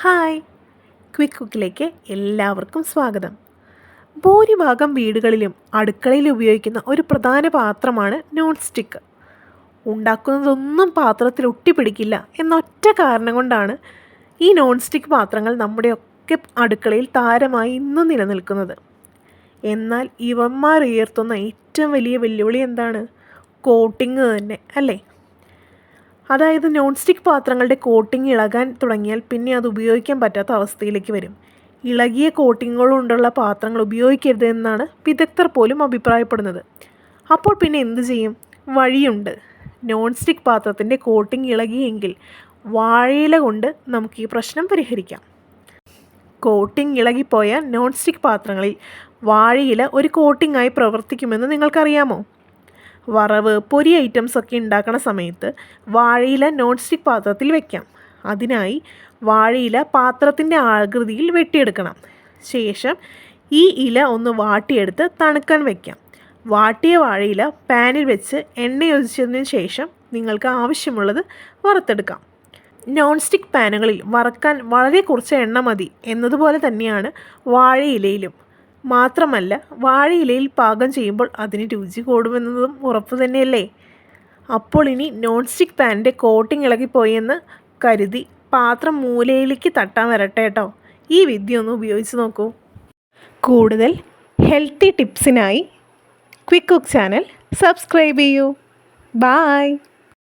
Hi. Quick കുക്കിലേക്ക് എല്ലാവർക്കും സ്വാഗതം. ഭൂരിഭാഗം വീടുകളിലും അടുക്കളയിൽ ഉപയോഗിക്കുന്ന ഒരു പ്രധാന പാത്രമാണ് നോൺ സ്റ്റിക്ക് ഉണ്ടാക്കുന്നതൊന്നും പാത്രത്തിൽ ഒട്ടിപ്പിടിക്കില്ല എന്നൊറ്റ കാരണം കൊണ്ടാണ് ഈ നോൺ സ്റ്റിക്ക് പാത്രങ്ങൾ നമ്മുടെയൊക്കെ അടുക്കളയിൽ താരമായി ഇന്നും നിലനിൽക്കുന്നത്. എന്നാൽ ഇവന്മാർ ഉയർത്തുന്ന ഏറ്റവും വലിയ വെല്ലുവിളി എന്താണ്? കോട്ടിങ് തന്നെ അല്ലേ? അതായത് നോൺ സ്റ്റിക്ക് പാത്രങ്ങളുടെ കോട്ടിംഗ് ഇളകാൻ തുടങ്ങിയാൽ പിന്നെ അത് ഉപയോഗിക്കാൻ പറ്റാത്ത അവസ്ഥയിലേക്ക് വരും. ഇളകിയ കോട്ടിങ്ങുകളുണ്ടുള്ള പാത്രങ്ങൾ ഉപയോഗിക്കരുത് എന്നാണ് വിദഗ്ധർ പോലും അഭിപ്രായപ്പെടുന്നത്. അപ്പോൾ പിന്നെ എന്തു ചെയ്യും? വഴിയുണ്ട്. നോൺ സ്റ്റിക്ക് പാത്രത്തിന്റെ കോട്ടിംഗ് ഇളകിയെങ്കിൽ വാഴയില കൊണ്ട് നമുക്ക് ഈ പ്രശ്നം പരിഹരിക്കാം. കോട്ടിംഗ് ഇളകിപ്പോയ നോൺ സ്റ്റിക്ക് പാത്രങ്ങളിൽ വാഴയില ഒരു കോട്ടിംഗായി പ്രവർത്തിക്കുമെന്ന് നിങ്ങൾക്കറിയാമോ? വറവ് പൊരി ഐറ്റംസ് ഒക്കെ ഉണ്ടാക്കണ സമയത്ത് വാഴയില നോൺ സ്റ്റിക്ക് പാത്രത്തിൽ വെക്കാം. അതിനായി വാഴയില പാത്രത്തിന്റെ ആകൃതിയിൽ വെട്ടിയെടുക്കണം. ശേഷം ഈ ഇല ഒന്ന് വാട്ടിയെടുത്ത് തണുക്കാൻ വെക്കാം. വാട്ടിയ വാഴയില പാനിൽ വെച്ച് എണ്ണയൊഴിച്ചതിന് ശേഷം നിങ്ങൾക്ക് ആവശ്യമുള്ളത് വറുത്തെടുക്കാം. നോൺ സ്റ്റിക്ക് പാനുകളിൽ വറക്കാൻ വളരെ കുറച്ച് എണ്ണ മതി എന്നതുപോലെ തന്നെയാണ് വാഴയിലയിലും. മാത്രമല്ല വാഴയിലയിൽ പാകം ചെയ്യുമ്പോൾ അതിന് രുചി കൂടുമെന്നതും ഉറപ്പ് തന്നെയല്ലേ? അപ്പോൾ ഇനി നോൺ സ്റ്റിക്ക് പാനിന്റെ കോട്ടിംഗ് ഇളകിപ്പോയെന്ന് കരുതി പാത്രം മൂലയിലേക്ക് തട്ടാൻ വരട്ടെ കേട്ടോ ഈ വിദ്യ ഒന്ന് ഉപയോഗിച്ച് നോക്കൂ. കൂടുതൽ ഹെൽത്തി ടിപ്സിനായി ക്വിക്ക് കുക്ക് ചാനൽ സബ്സ്ക്രൈബ് ചെയ്യൂ. ബായ്